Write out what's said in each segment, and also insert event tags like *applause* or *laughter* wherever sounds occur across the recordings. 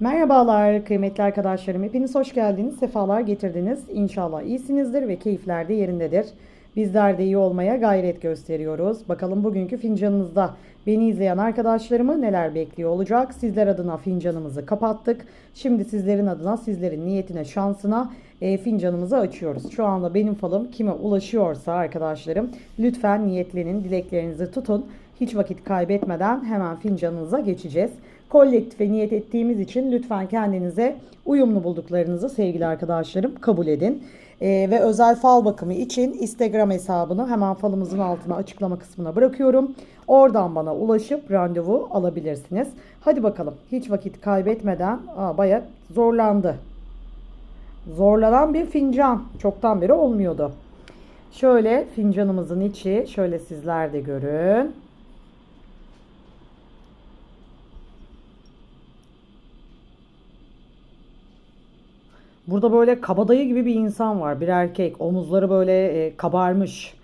Merhabalar kıymetli arkadaşlarım. Hepiniz hoş geldiniz. Sefalar getirdiniz. İnşallah iyisinizdir ve keyifler de yerindedir. Bizler de iyi olmaya gayret gösteriyoruz. Bakalım bugünkü fincanınızda beni izleyen arkadaşlarımı neler bekliyor olacak? Sizler adına fincanımızı kapattık. Şimdi sizlerin adına, sizlerin niyetine, şansına e, fincanımızı açıyoruz. Şu anda benim falım kime ulaşıyorsa arkadaşlarım lütfen niyetlenin, dileklerinizi tutun. Hiç vakit kaybetmeden hemen fincanınıza geçeceğiz. Kolektife niyet ettiğimiz için lütfen kendinize uyumlu bulduklarınızı sevgili arkadaşlarım kabul edin. Ee, ve özel fal bakımı için Instagram hesabını hemen falımızın altına açıklama kısmına bırakıyorum. Oradan bana ulaşıp randevu alabilirsiniz. Hadi bakalım hiç vakit kaybetmeden aa, bayağı zorlandı. Zorlanan bir fincan çoktan beri olmuyordu. Şöyle fincanımızın içi şöyle sizler de görün. Burada böyle kabadayı gibi bir insan var. Bir erkek. Omuzları böyle e, kabarmış.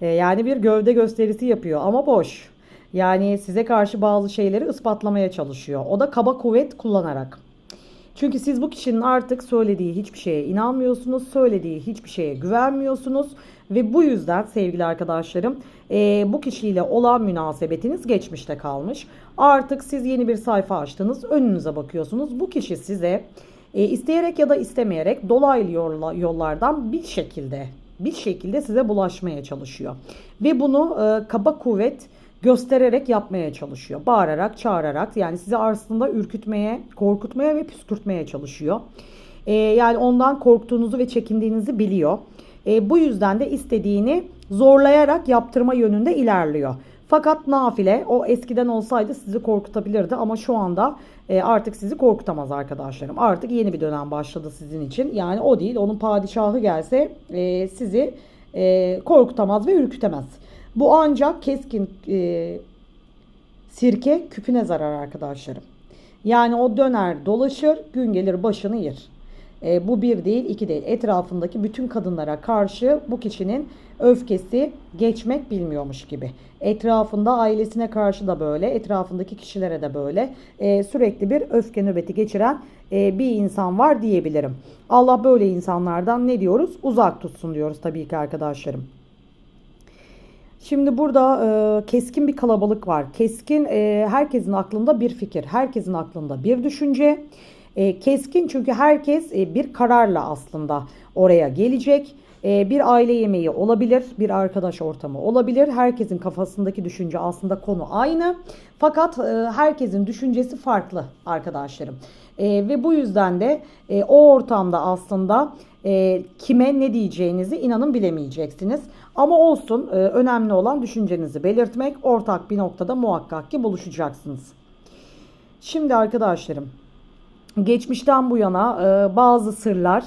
E, yani bir gövde gösterisi yapıyor ama boş. Yani size karşı bazı şeyleri ispatlamaya çalışıyor. O da kaba kuvvet kullanarak. Çünkü siz bu kişinin artık söylediği hiçbir şeye inanmıyorsunuz. Söylediği hiçbir şeye güvenmiyorsunuz. Ve bu yüzden sevgili arkadaşlarım e, bu kişiyle olan münasebetiniz geçmişte kalmış. Artık siz yeni bir sayfa açtınız. Önünüze bakıyorsunuz. Bu kişi size e, isteyerek ya da istemeyerek dolaylı yolla, yollardan bir şekilde bir şekilde size bulaşmaya çalışıyor. Ve bunu e, kaba kuvvet göstererek yapmaya çalışıyor. Bağırarak, çağırarak yani sizi aslında ürkütmeye, korkutmaya ve püskürtmeye çalışıyor. E, yani ondan korktuğunuzu ve çekindiğinizi biliyor. E, bu yüzden de istediğini zorlayarak yaptırma yönünde ilerliyor. Fakat nafile o eskiden olsaydı sizi korkutabilirdi ama şu anda e, artık sizi korkutamaz arkadaşlarım. Artık yeni bir dönem başladı sizin için. Yani o değil onun padişahı gelse e, sizi e, korkutamaz ve ürkütemez. Bu ancak keskin e, sirke küpüne zarar arkadaşlarım. Yani o döner dolaşır gün gelir başını yer. E, bu bir değil iki değil. Etrafındaki bütün kadınlara karşı bu kişinin öfkesi geçmek bilmiyormuş gibi. Etrafında ailesine karşı da böyle, etrafındaki kişilere de böyle e, sürekli bir öfke nöbeti geçiren e, bir insan var diyebilirim. Allah böyle insanlardan ne diyoruz? Uzak tutsun diyoruz tabii ki arkadaşlarım. Şimdi burada e, keskin bir kalabalık var. Keskin e, herkesin aklında bir fikir, herkesin aklında bir düşünce. E, keskin çünkü herkes e, bir kararla aslında oraya gelecek. E, bir aile yemeği olabilir, bir arkadaş ortamı olabilir. Herkesin kafasındaki düşünce aslında konu aynı. Fakat e, herkesin düşüncesi farklı arkadaşlarım. E, ve bu yüzden de e, o ortamda aslında e, kime ne diyeceğinizi inanın bilemeyeceksiniz. Ama olsun e, önemli olan düşüncenizi belirtmek. Ortak bir noktada muhakkak ki buluşacaksınız. Şimdi arkadaşlarım geçmişten bu yana e, bazı sırlar,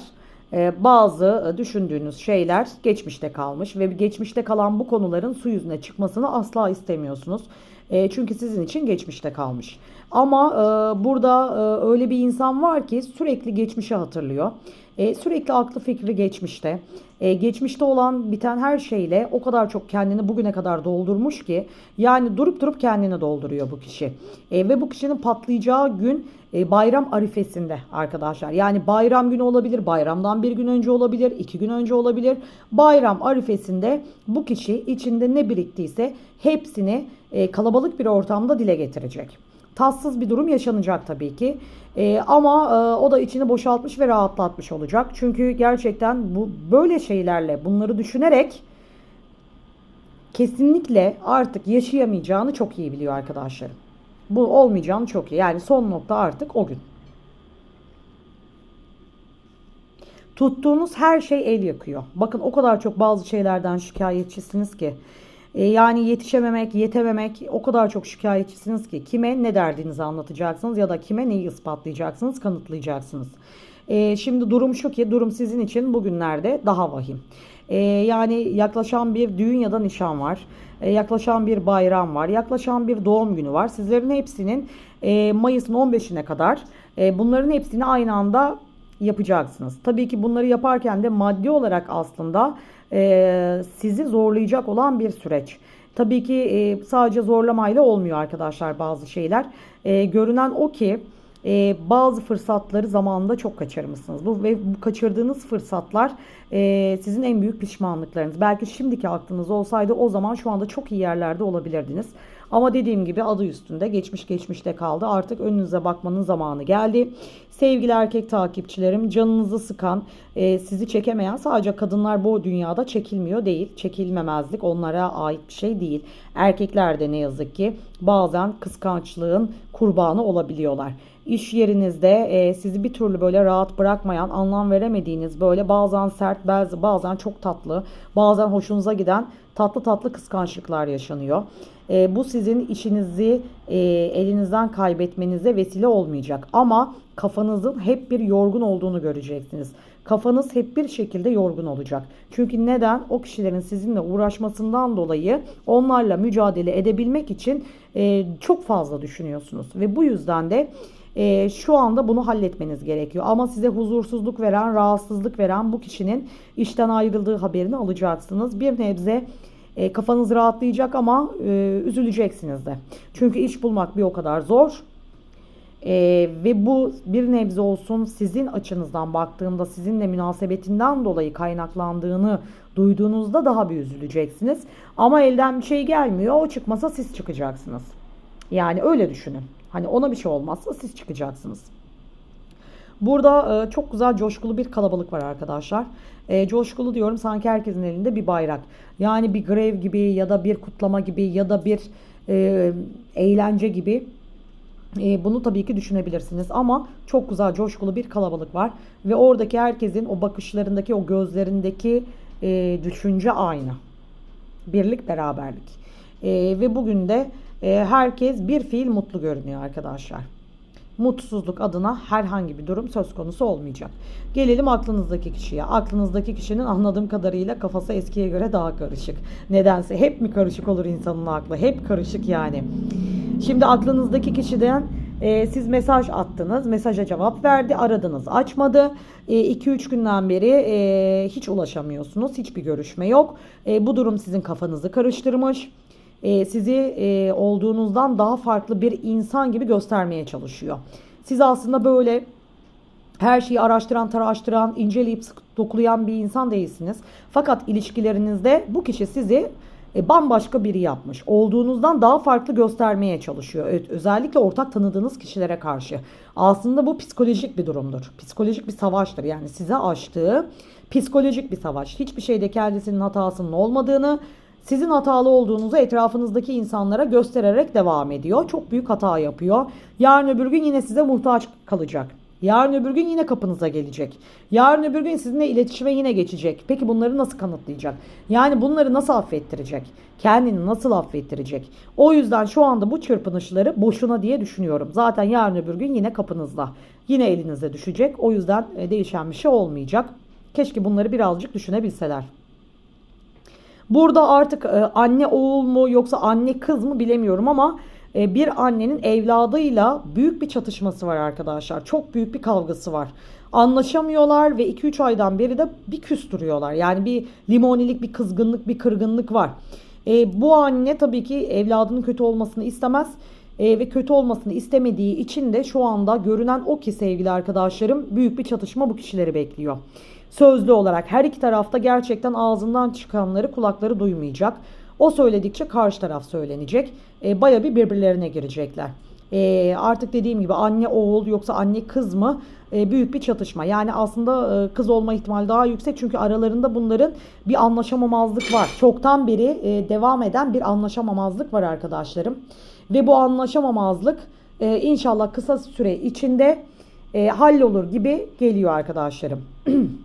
e, bazı e, düşündüğünüz şeyler geçmişte kalmış ve geçmişte kalan bu konuların su yüzüne çıkmasını asla istemiyorsunuz. E, çünkü sizin için geçmişte kalmış. Ama e, burada e, öyle bir insan var ki sürekli geçmişi hatırlıyor. E, sürekli aklı fikri geçmişte. E, geçmişte olan biten her şeyle o kadar çok kendini bugüne kadar doldurmuş ki yani durup durup kendini dolduruyor bu kişi. E, ve bu kişinin patlayacağı gün e, bayram arifesinde arkadaşlar. Yani bayram günü olabilir, bayramdan bir gün önce olabilir, iki gün önce olabilir. Bayram arifesinde bu kişi içinde ne biriktiyse hepsini e, kalabalık bir ortamda dile getirecek tatsız bir durum yaşanacak tabii ki. Ee, ama e, o da içini boşaltmış ve rahatlatmış olacak. Çünkü gerçekten bu böyle şeylerle bunları düşünerek kesinlikle artık yaşayamayacağını çok iyi biliyor arkadaşlarım. Bu olmayacağını çok iyi. Yani son nokta artık o gün. Tuttuğunuz her şey el yakıyor. Bakın o kadar çok bazı şeylerden şikayetçisiniz ki. E, yani yetişememek, yetememek o kadar çok şikayetçisiniz ki kime ne derdinizi anlatacaksınız ya da kime neyi ispatlayacaksınız, kanıtlayacaksınız. E, şimdi durum şu ki durum sizin için bugünlerde daha vahim. E, yani yaklaşan bir düğün ya da nişan var. Yaklaşan bir bayram var. Yaklaşan bir doğum günü var. Sizlerin hepsinin e, Mayıs'ın 15'ine kadar bunların hepsini aynı anda yapacaksınız. Tabii ki bunları yaparken de maddi olarak aslında e, sizi zorlayacak olan bir süreç. Tabii ki e, sadece zorlamayla olmuyor arkadaşlar bazı şeyler. E, görünen o ki bazı fırsatları zamanında çok kaçırmışsınız. Bu ve bu kaçırdığınız fırsatlar sizin en büyük pişmanlıklarınız. Belki şimdiki aklınız olsaydı o zaman şu anda çok iyi yerlerde olabilirdiniz. Ama dediğim gibi adı üstünde geçmiş geçmişte kaldı. Artık önünüze bakmanın zamanı geldi. Sevgili erkek takipçilerim canınızı sıkan, e, sizi çekemeyen sadece kadınlar bu dünyada çekilmiyor değil. Çekilmemezlik onlara ait bir şey değil. Erkekler de ne yazık ki bazen kıskançlığın kurbanı olabiliyorlar. İş yerinizde e, sizi bir türlü böyle rahat bırakmayan, anlam veremediğiniz böyle bazen sert, bazen çok tatlı, bazen hoşunuza giden tatlı tatlı kıskançlıklar yaşanıyor. E, bu sizin işinizi e, elinizden kaybetmenize vesile olmayacak. Ama kafanızın hep bir yorgun olduğunu göreceksiniz. Kafanız hep bir şekilde yorgun olacak. Çünkü neden? O kişilerin sizinle uğraşmasından dolayı onlarla mücadele edebilmek için e, çok fazla düşünüyorsunuz. Ve bu yüzden de e, şu anda bunu halletmeniz gerekiyor. Ama size huzursuzluk veren, rahatsızlık veren bu kişinin işten ayrıldığı haberini alacaksınız. Bir nebze e, kafanız rahatlayacak ama e, üzüleceksiniz de. Çünkü iş bulmak bir o kadar zor. E, ve bu bir nebze olsun sizin açınızdan baktığımda sizinle münasebetinden dolayı kaynaklandığını duyduğunuzda daha bir üzüleceksiniz. Ama elden bir şey gelmiyor. O çıkmasa siz çıkacaksınız. Yani öyle düşünün. Hani ona bir şey olmazsa siz çıkacaksınız. Burada e, çok güzel coşkulu bir kalabalık var arkadaşlar. E, coşkulu diyorum sanki herkesin elinde bir bayrak. Yani bir grev gibi ya da bir kutlama gibi ya da bir e, eğlence gibi e, bunu tabii ki düşünebilirsiniz ama çok güzel coşkulu bir kalabalık var ve oradaki herkesin o bakışlarındaki o gözlerindeki e, düşünce aynı. Birlik beraberlik. E, ve bugün de e, herkes bir fiil mutlu görünüyor arkadaşlar mutsuzluk adına herhangi bir durum söz konusu olmayacak. Gelelim aklınızdaki kişiye. Aklınızdaki kişinin anladığım kadarıyla kafası eskiye göre daha karışık. Nedense hep mi karışık olur insanın aklı? Hep karışık yani. Şimdi aklınızdaki kişiden e, siz mesaj attınız, mesaja cevap verdi, aradınız, açmadı. 2-3 e, günden beri e, hiç ulaşamıyorsunuz, hiçbir görüşme yok. E, bu durum sizin kafanızı karıştırmış e, sizi e, olduğunuzdan daha farklı bir insan gibi göstermeye çalışıyor. Siz aslında böyle her şeyi araştıran, taraştıran, inceleyip sık dokulayan bir insan değilsiniz. Fakat ilişkilerinizde bu kişi sizi e, bambaşka biri yapmış. Olduğunuzdan daha farklı göstermeye çalışıyor. Evet, özellikle ortak tanıdığınız kişilere karşı. Aslında bu psikolojik bir durumdur. Psikolojik bir savaştır. Yani size açtığı psikolojik bir savaş. Hiçbir şeyde kendisinin hatasının olmadığını, sizin hatalı olduğunuzu etrafınızdaki insanlara göstererek devam ediyor. Çok büyük hata yapıyor. Yarın öbür gün yine size muhtaç kalacak. Yarın öbür gün yine kapınıza gelecek. Yarın öbür gün sizinle iletişime yine geçecek. Peki bunları nasıl kanıtlayacak? Yani bunları nasıl affettirecek? Kendini nasıl affettirecek? O yüzden şu anda bu çırpınışları boşuna diye düşünüyorum. Zaten yarın öbür gün yine kapınızda. Yine elinize düşecek. O yüzden e, değişen bir şey olmayacak. Keşke bunları birazcık düşünebilseler. Burada artık e, anne oğul mu yoksa anne kız mı bilemiyorum ama e, bir annenin evladıyla büyük bir çatışması var arkadaşlar. Çok büyük bir kavgası var. Anlaşamıyorlar ve 2-3 aydan beri de bir küstürüyorlar. Yani bir limonilik, bir kızgınlık, bir kırgınlık var. E, bu anne tabii ki evladının kötü olmasını istemez. E, ve kötü olmasını istemediği için de şu anda görünen o ki sevgili arkadaşlarım büyük bir çatışma bu kişileri bekliyor sözlü olarak her iki tarafta gerçekten ağzından çıkanları kulakları duymayacak. O söyledikçe karşı taraf söylenecek. E, Baya bir birbirlerine girecekler. E, artık dediğim gibi anne oğul yoksa anne kız mı e, büyük bir çatışma. Yani aslında e, kız olma ihtimali daha yüksek çünkü aralarında bunların bir anlaşamamazlık var. Çoktan beri e, devam eden bir anlaşamamazlık var arkadaşlarım. Ve bu anlaşamamazlık e, inşallah kısa süre içinde e, hallolur gibi geliyor arkadaşlarım. *clears throat*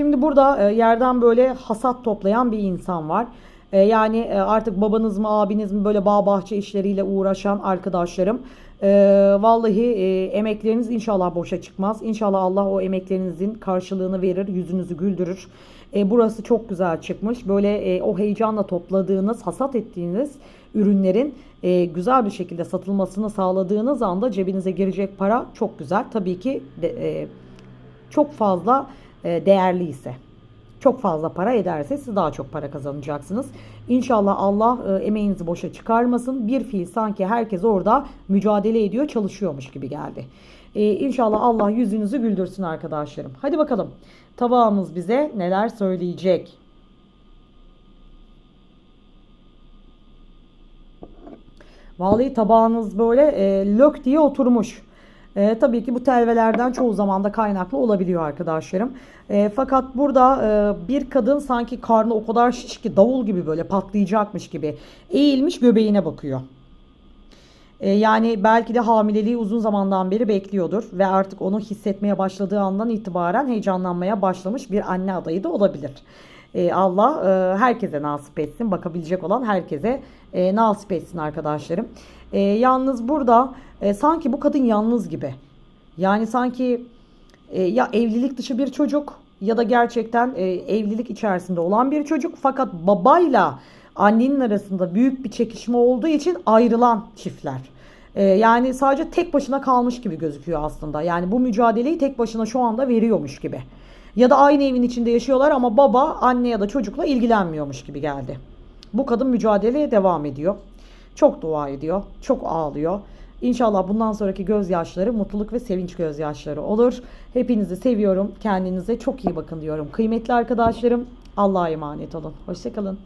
Şimdi burada e, yerden böyle hasat toplayan bir insan var. E, yani e, artık babanız mı abiniz mi böyle bağ bahçe işleriyle uğraşan arkadaşlarım. Vallahi emekleriniz inşallah boşa çıkmaz. İnşallah Allah o emeklerinizin karşılığını verir, yüzünüzü güldürür. Burası çok güzel çıkmış. Böyle o heyecanla topladığınız, hasat ettiğiniz ürünlerin güzel bir şekilde satılmasını sağladığınız anda cebinize girecek para çok güzel. Tabii ki çok fazla değerli ise. çok fazla para ederse siz daha çok para kazanacaksınız. İnşallah Allah e, emeğinizi boşa çıkarmasın. Bir fiil sanki herkes orada mücadele ediyor, çalışıyormuş gibi geldi. E, inşallah Allah yüzünüzü güldürsün arkadaşlarım. Hadi bakalım. Tabağımız bize neler söyleyecek? Vallahi tabağınız böyle e, lök diye oturmuş. E, tabii ki bu telvelerden çoğu zaman da kaynaklı olabiliyor arkadaşlarım. E, fakat burada e, bir kadın sanki karnı o kadar şiş ki davul gibi böyle patlayacakmış gibi eğilmiş göbeğine bakıyor. E, yani belki de hamileliği uzun zamandan beri bekliyordur ve artık onu hissetmeye başladığı andan itibaren heyecanlanmaya başlamış bir anne adayı da olabilir. E, Allah e, herkese nasip etsin, bakabilecek olan herkese e, nasip etsin arkadaşlarım. E, yalnız burada sanki bu kadın yalnız gibi. Yani sanki ya evlilik dışı bir çocuk ya da gerçekten evlilik içerisinde olan bir çocuk fakat babayla annenin arasında büyük bir çekişme olduğu için ayrılan çiftler. Yani sadece tek başına kalmış gibi gözüküyor aslında. Yani bu mücadeleyi tek başına şu anda veriyormuş gibi. Ya da aynı evin içinde yaşıyorlar ama baba anne ya da çocukla ilgilenmiyormuş gibi geldi. Bu kadın mücadeleye devam ediyor. Çok dua ediyor, çok ağlıyor. İnşallah bundan sonraki gözyaşları mutluluk ve sevinç gözyaşları olur. Hepinizi seviyorum. Kendinize çok iyi bakın diyorum. Kıymetli arkadaşlarım Allah'a emanet olun. Hoşçakalın.